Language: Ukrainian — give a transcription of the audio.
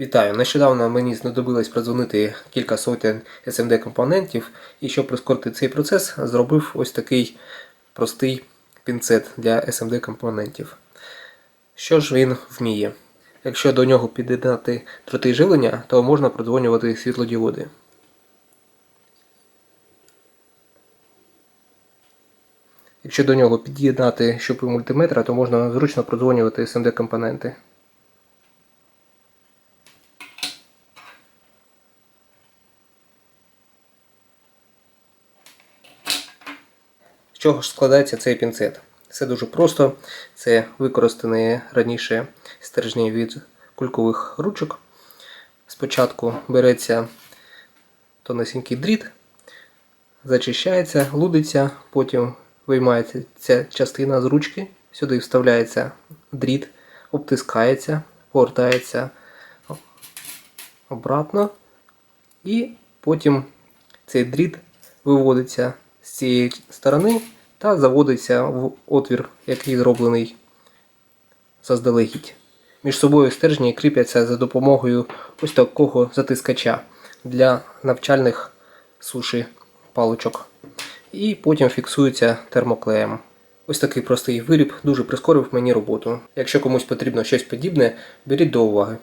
Вітаю! Нещодавно мені знадобилось продзвонити кілька сотень SMD компонентів, і щоб прискорити цей процес, зробив ось такий простий пінцет для SMD компонентів. Що ж він вміє? Якщо до нього під'єднати дроти живлення, то можна продзвонювати світлодіоди. Якщо до нього під'єднати щупи мультиметра, то можна зручно продзвонювати SMD компоненти. Чого ж складається цей пінцет? Все дуже просто. Це використані раніше стержні від кулькових ручок. Спочатку береться тонесенький дріт, зачищається, лудиться, потім виймається ця частина з ручки, сюди вставляється дріт, обтискається, повертається обратно, і потім цей дріт виводиться з цієї сторони та заводиться в отвір, який зроблений заздалегідь. Між собою стержні кріпляться за допомогою ось такого затискача для навчальних суші паличок. І потім фіксується термоклеєм. Ось такий простий виріб дуже прискорив мені роботу. Якщо комусь потрібно щось подібне, беріть до уваги.